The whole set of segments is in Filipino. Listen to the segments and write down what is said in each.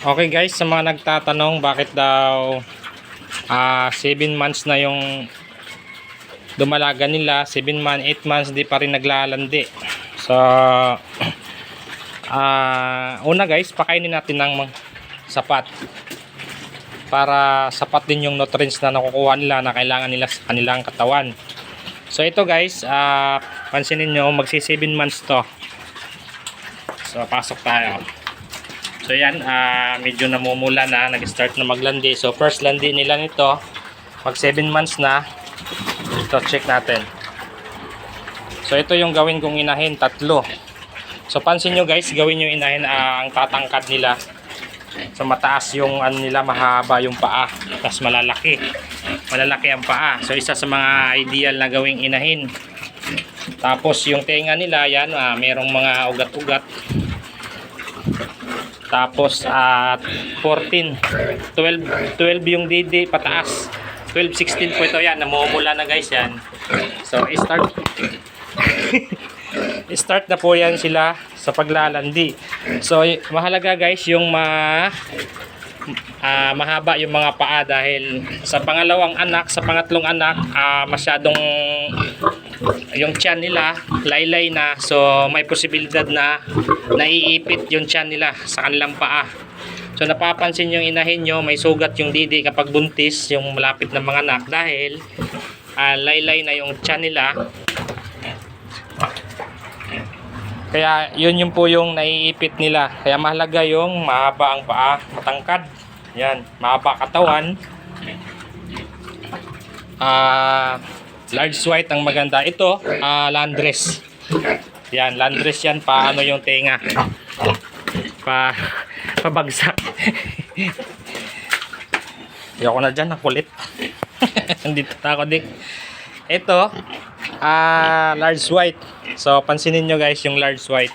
Okay guys, sa mga nagtatanong bakit daw 7 months na yung dumalaga nila, 7 months, 8 months di pa rin naglalandi. So ah una guys, pakainin natin ng sapat para sapat din yung nutrients na nakukuha nila na kailangan nila sa kanilang katawan. So ito guys, ah pansinin nyo, magsi 7 months to. So pasok tayo. So yan, ah, medyo namumula na, nag-start na maglandi. So first landi nila nito, mag 7 months na. Ito, check natin. So ito yung gawin kong inahin, tatlo. So pansin nyo guys, gawin nyo inahin ah, ang tatangkad nila. So mataas yung ano nila, mahaba yung paa. Tapos malalaki. Malalaki ang paa. So isa sa mga ideal na gawing inahin. Tapos yung tenga nila, yan, ah, merong mga ugat-ugat. Tapos at 14, 12, 12 yung DD pataas. 12, 16 po ito yan. Namumula na guys yan. So start start na po yan sila sa paglalandi. So mahalaga guys yung ma ah, mahaba yung mga paa dahil sa pangalawang anak, sa pangatlong anak, ah, masyadong yung tiyan nila laylay na. So may posibilidad na naiipit yung tiyan nila sa kanilang paa. So napapansin yung inahin nyo may sugat yung didi kapag buntis yung malapit na mga anak dahil ah, laylay na yung tiyan nila. Kaya yun yung po yung naiipit nila. Kaya mahalaga yung mahaba ang paa matangkad. Yan mahaba katawan. Ah large white ang maganda ito ah landress yan landress yan paano yung tenga pa pabagsak Ayoko na dyan, ang kulit. Dito na ako, Dick. Ito, ah large white. So, pansinin nyo guys yung large white.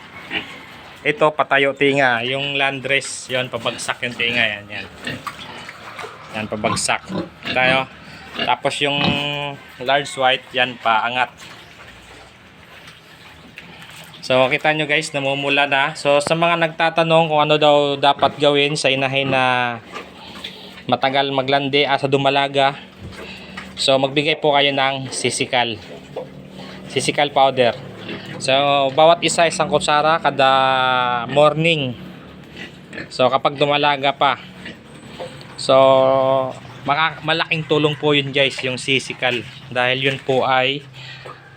Ito, patayo tinga. Yung landress, yon pabagsak yung tinga. Yan, yan. Yan, pabagsak. Tayo. Tapos yung large white, yan, paangat. So, kita nyo guys, namumula na. So, sa mga nagtatanong kung ano daw dapat gawin sa inahin na matagal maglandi ah, sa dumalaga. So, magbigay po kayo ng sisikal. Sisikal powder. So, bawat isa isang kutsara kada morning. So, kapag dumalaga pa. So, maka, malaking tulong po yun guys, yung sisikal. Dahil yun po ay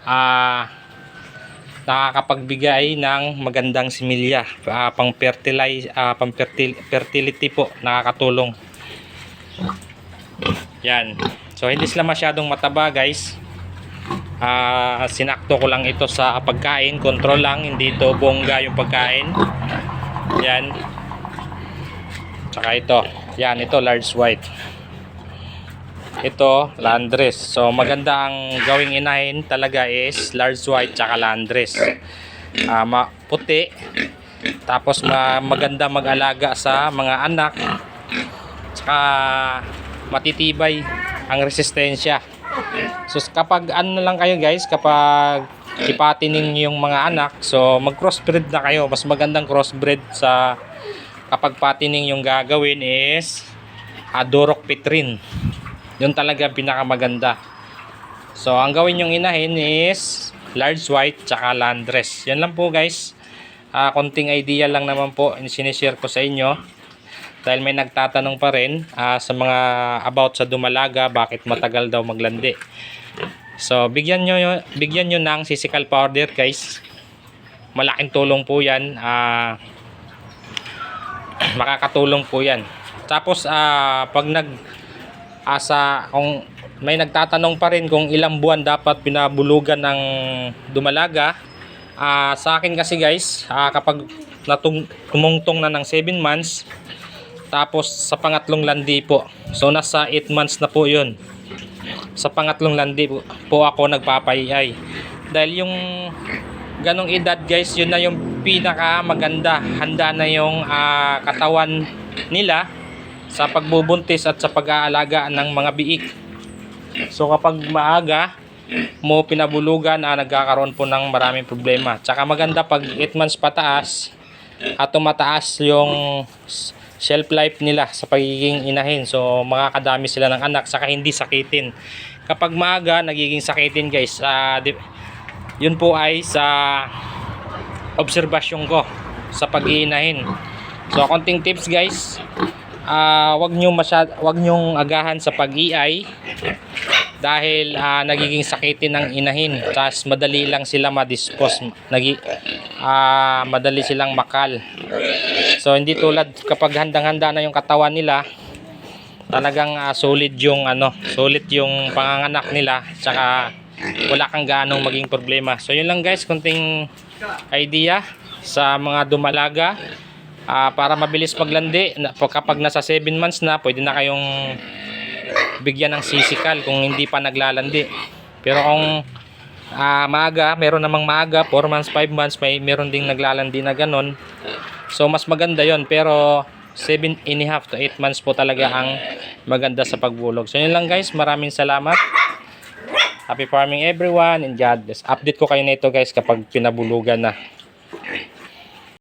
ah nakakapagbigay ng magandang similya. ah, pang fertilize, ah, pang fertil- fertility po, nakakatulong. Yan. So hindi sila masyadong mataba guys. Ah, sinakto ko lang ito sa pagkain, control lang, hindi ito bongga yung pagkain. Yan. Tsaka ito. Yan, ito large white. Ito, landress. So maganda ang gawing inahin talaga is large white tsaka landress. Ah, ma puti. Tapos ma maganda mag-alaga sa mga anak. Tsaka matitibay ang resistensya. So kapag ano lang kayo guys, kapag ipatinin niyo yung mga anak, so mag-crossbreed na kayo. Mas magandang crossbreed sa kapag patining yung gagawin is Adorok Petrin. Yun talaga pinakamaganda. So ang gawin yung inahin is large white tsaka landress. Yan lang po guys. Ah, konting idea lang naman po sinishare ko sa inyo dahil may nagtatanong pa rin ah, sa mga about sa dumalaga bakit matagal daw maglandi so bigyan nyo bigyan nyo ng physical powder guys malaking tulong po yan ah, makakatulong po yan tapos ah, pag nag asa kung may nagtatanong pa rin kung ilang buwan dapat pinabulugan ng dumalaga Ah, sa akin kasi guys, ah, kapag natung tumungtong na ng 7 months, tapos sa pangatlong landi po. So nasa 8 months na po 'yun. Sa pangatlong landi po, po ako nagpapayay. Dahil yung ganong edad guys, yun na yung pinaka maganda. Handa na yung ah, katawan nila sa pagbubuntis at sa pag-aalaga ng mga biik. So kapag maaga, mo pinabulugan na nagkakaroon po ng maraming problema. Tsaka maganda pag 8 months pataas at tumataas yung shelf life nila sa pagiging inahin. So makakadami sila ng anak saka hindi sakitin. Kapag maaga nagiging sakitin guys, di- yun po ay sa obserbasyon ko sa pag-iinahin. So konting tips guys, ah wag niyo masyad wag niyo agahan sa pag-iay dahil ah, nagiging sakitin ng inahin. Tapos madali lang sila ma-dispose, nagi ah, madali silang makal. So hindi tulad kapag handang-handa na yung katawan nila, talagang ah, solid yung ano, solid yung panganganak nila, tsaka wala kang gaanong maging problema. So yun lang guys, kunting idea sa mga dumalaga Ah, para mabilis maglandi. Kapag nasa 7 months na, pwede na kayong bigyan ng sisikal kung hindi pa naglalandi. Pero kung ah, maaga, meron namang maaga, 4 months, 5 months, may meron ding naglalandi na ganon. So mas maganda yon pero 7 and a half to 8 months po talaga ang maganda sa pagbulog. So yun lang guys, maraming salamat. Happy farming everyone and God bless. Update ko kayo nito guys kapag pinabulugan na.